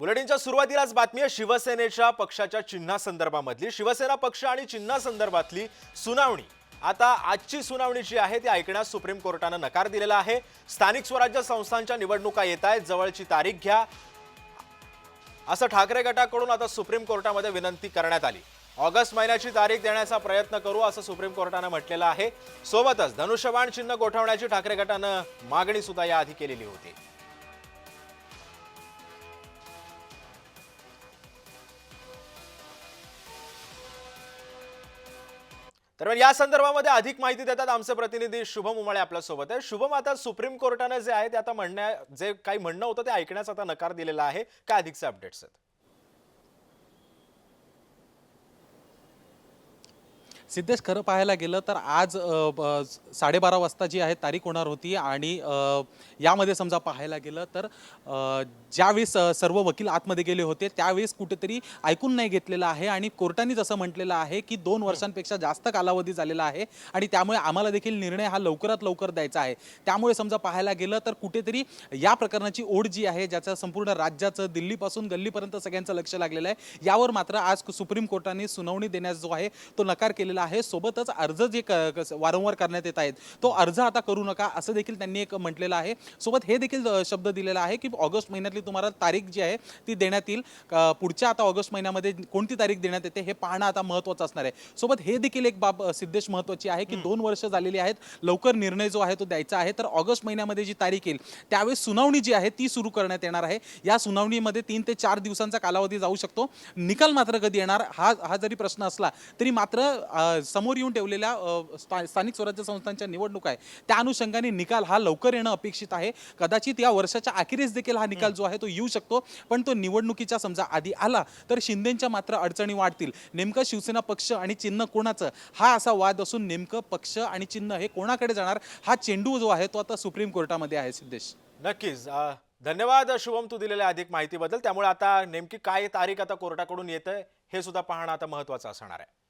बुलेटिनच्या सुरुवातीलाच बातमी आहे शिवसेनेच्या पक्षाच्या चिन्हासंदर्भामधली. शिवसेना पक्ष आणि चिन्हासंदर्भातली सुनावणी. आता आजची सुनावणी जी आहे ती ऐकण्यास सुप्रीम कोर्टानं नकार दिलेला आहे. स्थानिक स्वराज्य संस्थांच्या निवडणुका येत आहेत जवळची तारीख घ्या. असं ठाकरे गटाकडून आता सुप्रीम कोर्टामध्ये विनंती करण्यात आली. ऑगस्ट महिन्याची तारीख देण्याचा प्रयत्न करू असं सुप्रीम कोर्टानं म्हटलेलं आहे. सोबतच धनुष्यबाण चिन्ह गोठवण्याची ठाकरे गटानं मागणी सुद्धा याआधी केलेली होती. तर या संदर्भामध्ये अधिक माहिती देतात आमचे प्रतिनिधी शुभम उमाळे आपल्यासोबत आहे. शुभम आता सुप्रीम कोर्टाने जे आहे ते आता म्हणण्या जे काही म्हणणं होतं ते ऐकण्यास आता नकार दिलेला आहे. काय अधिकचे अपडेट्स आहेत? सिद्धेश खरं पाहायला गेलं तर आज साडेबारा वाजता जी आहे तारीख होणार होती आणि यामध्ये समजा पाहायला गेलं तर ज्यावेळेस सर्व वकील आतमध्ये गेले होते त्यावेळेस कुठेतरी ऐकून नाही घेतलेलं आहे आणि कोर्टाने जसं म्हटलेलं आहे की दोन वर्षांपेक्षा जास्त कालावधी झालेला आहे आणि त्यामुळे आम्हाला देखील निर्णय हा लवकरात लवकर द्यायचा आहे. त्यामुळे समजा पाहायला गेलं तर कुठेतरी या प्रकरणाची ओढ जी आहे ज्याचं संपूर्ण राज्याचं दिल्लीपासून गल्लीपर्यंत सगळ्यांचं लक्ष लागलेलं आहे यावर मात्र आज सुप्रीम कोर्टाने सुनावणी देण्यास जो आहे तो नकार केलेला आहे सोबतच अर्ज जे वारंवार करण्यात येत आहेत तो अर्ज आता करू नका असं देखील त्यांनी एक म्हटलेलं आहे. सोबत हे देखील शब्द दिलेला आहे की ऑगस्ट महिन्यातली तुम्हाला तारीख जी आहे ती देण्यात येईल. पुढच्या आता ऑगस्ट महिन्यामध्ये कोणती तारीख देण्यात येते हे पाहणं आता महत्त्वाचं असणार आहे. सोबत हे देखील एक बाब सिद्धेश महत्त्वाची आहे की दोन वर्ष झालेली आहेत लवकर निर्णय जो आहे तो द्यायचा आहे. तर ऑगस्ट महिन्यामध्ये जी तारीख येईल त्यावेळेस सुनावणी जी आहे ती सुरू करण्यात येणार आहे. या सुनावणीमध्ये तीन ते चार दिवसांचा कालावधी जाऊ शकतो. निकाल मात्र कधी येणार हा हा जरी प्रश्न असला तरी मात्र समोर येऊन ठेवलेल्या स्था- स्थानिक स्वराज्य संस्थांच्या निवडणूक आहे. त्या अनुषंगाने निकाल हा लवकर येणं अपेक्षित आहे. कदाचित या वर्षाच्या अखेरीस देखील हा निकाल जो आहे तो येऊ शकतो पण तो निवडणुकीच्या समजा आधी आला तर शिंदेच्या मात्र अडचणी वाढतील. नेमकं शिवसेना पक्ष आणि चिन्ह कोणाचं? हा असा वाद असून नेमकं पक्ष आणि चिन्ह हे कोणाकडे जाणार? हा चेंडू जो आहे तो आता सुप्रीम कोर्टामध्ये आहे सिद्धेश. नक्कीच. धन्यवाद शुभम तू दिलेल्या अधिक माहितीबद्दल. त्यामुळे आता नेमकी काय तारीख आता कोर्टाकडून येत हे सुद्धा पाहणं आता महत्वाचं असणार आहे.